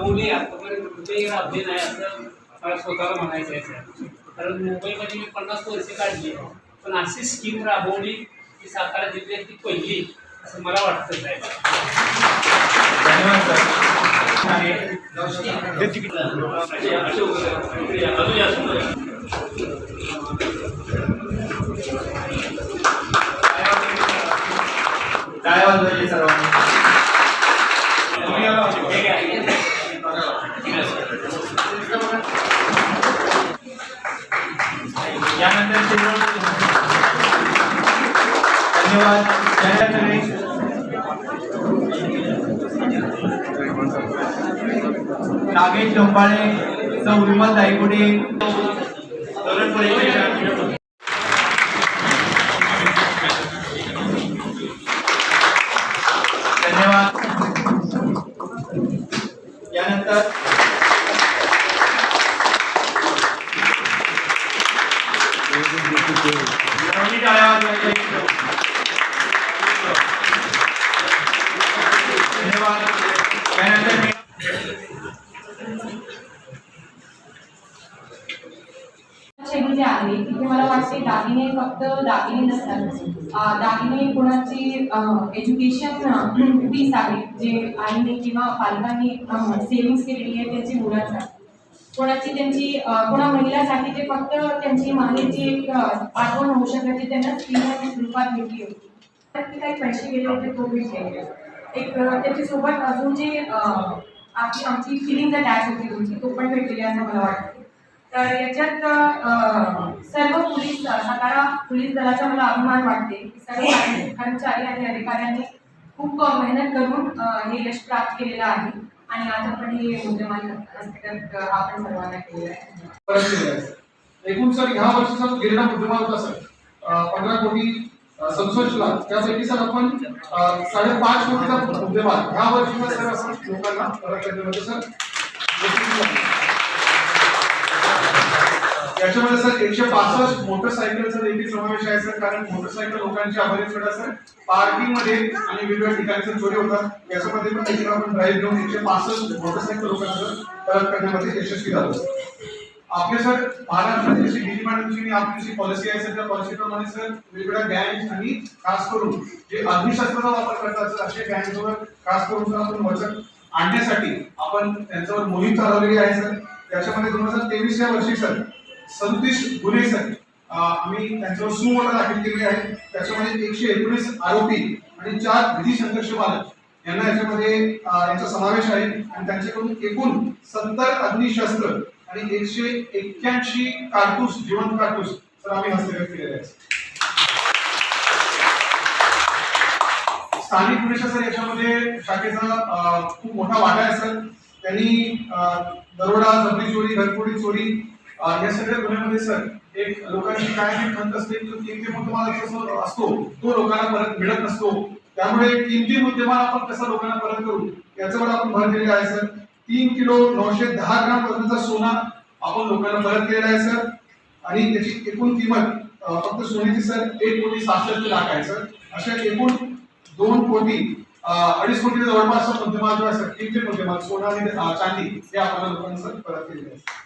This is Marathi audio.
राबवली आतापर्यंत कुठेही राबली नाही असं मला स्वतःला म्हणायचं आहे कारण मुंबईमध्ये मी पन्नास वर्षे काढली पण अशी स्कीम राबवली की सातारा जिल्ह्यातली पहिली असं मला वाटतं साहेब. धन्यवाद सर आणि अजून या समोर. काय वाजवायचे सर्वांनी तुम्ही आला हे घ्या, हे घ्या. ठीक आहे, सर. यानंतर धन्यवाद. नागेश डोंबाळे सौ विमल दायगुडे तरुण परिषदेच्या धन्यवाद. यानंतर सर्वांनी टाळ्या वाजवायच्या. धन्यवाद त्यानंतर मी आहे तिथे मला वाटते दागिने फक्त दागिने नसतात दागिने कोणाची एज्युकेशन फीस आहे जे आईने किंवा पालकांनी सेव्हिंग केलेली आहे त्याची मुलांसाठी कोणाची त्यांची कोणा महिलासाठी ते फक्त त्यांची माहेरची एक आठवण होऊ शकते त्यांना स्त्रीच्या रूपात भेटली होती. तर ते काही पैसे गेले होते तो भेटले एक अं, त्याच्यासोबत अजून जे आपली आमची फिलिंग अटॅच होती तुमची तो पण भेटलेली असं मला वाटतं. तर याच्यात सर्व पोलीस सातारा पोलीस दलाचा मला अभिमान वाटते की सर्व कर्मचारी आणि अधिकाऱ्यांनी खूप मेहनत करून हे यश प्राप्त केलेलं आहे. आणि आज आपण हे मुद्देमाल हस्तगत आपण सर्वांना केलेलं आहे. एकूण सर ह्या वर्षीचा गिरणा मुद्देमाल होता सर. पंधरा कोटी अं, सदुसष्ट लाख त्यासाठी सर आपण साडेपाच कोटीचा मुद्देमाल. ह्या वर्षीचा सर आपण लोकांना परत करण्यामध्ये सर. याच्यामध्ये सर एकशे पासष्ट मोटरसायकलचा देखील समावेश आहे सर कारण मोटरसायकल लोकांची बरेच वेळा सर पार्किंगमध्ये आणि वेगवेगळ्या ठिकाणी सर चोरी होतात. याच्यामध्ये पण त्याच्यावर आपण ड्राईव्ह घेऊन एकशे पासष्ट मोटरसायकल लोकांचं परत करण्यामध्ये यशस्वी झालो. आपले सर महाराष्ट्रातील जशी डीजी मॅडमची आपली जी पॉलिसी आहे सर त्या पॉलिसीप्रमाणे सर वेगवेगळ्या गँग आणि खास करून जे अग्निशस्त्राचा वापर करतात सर असे गँगवर खास करून सर आपण वचन आणण्यासाठी आपण त्यांच्यावर मोहीम चालवलेली आहे सर. त्याच्यामध्ये दोन हजार तेवीस या वर्षी सर सदतीस गुन्हे सर आम्ही त्यांच्यावर सुमोटा दाखल केली आहे. त्याच्यामध्ये एकशे एकोणीस आरोपी आणि चार विधी संघर्ष बालक यांना याच्यामध्ये यांचा समावेश आहे. आणि त्यांच्याकडून एकूण सत्तर अग्निशस्त्र आणि एकशे एक्क्याऐंशी कारतूस जिवंत कारतूस तर आम्ही हस्तगत केलेले आहे स्थानिक पोलीस सर याच्यामध्ये शाखेचा खूप मोठा वाटा आहे सर. त्यांनी दरोडा जबरी चोरी घरफोडी चोरी या सगळ्या गुन्ह्यामध्ये सर एक लोकांची काय खंत असते तो किमती मुद्देमाल जो असतो. तो लोकांना परत मिळत नसतो. त्यामुळे किमती मुद्देमाल आपण कसा लोकांना परत करू. याच्यावर आपण भर दिलेला आहे सर. तीन किलो नऊशे दहा ग्राम पर्यंतचा सोना आपण लोकांना परत केलेला आहे सर. आणि त्याची एकूण किंमत फक्त सोन्याची सर एक कोटी सहासष्ट लाख आहे सर. अशा एकूण दोन कोटी अडीच कोटी जवळपास मुद्देमाल जो आहे सर किमती मुद्देमाल सोना आणि चांदी हे आपण लोकांना सर परत केलेले आहे.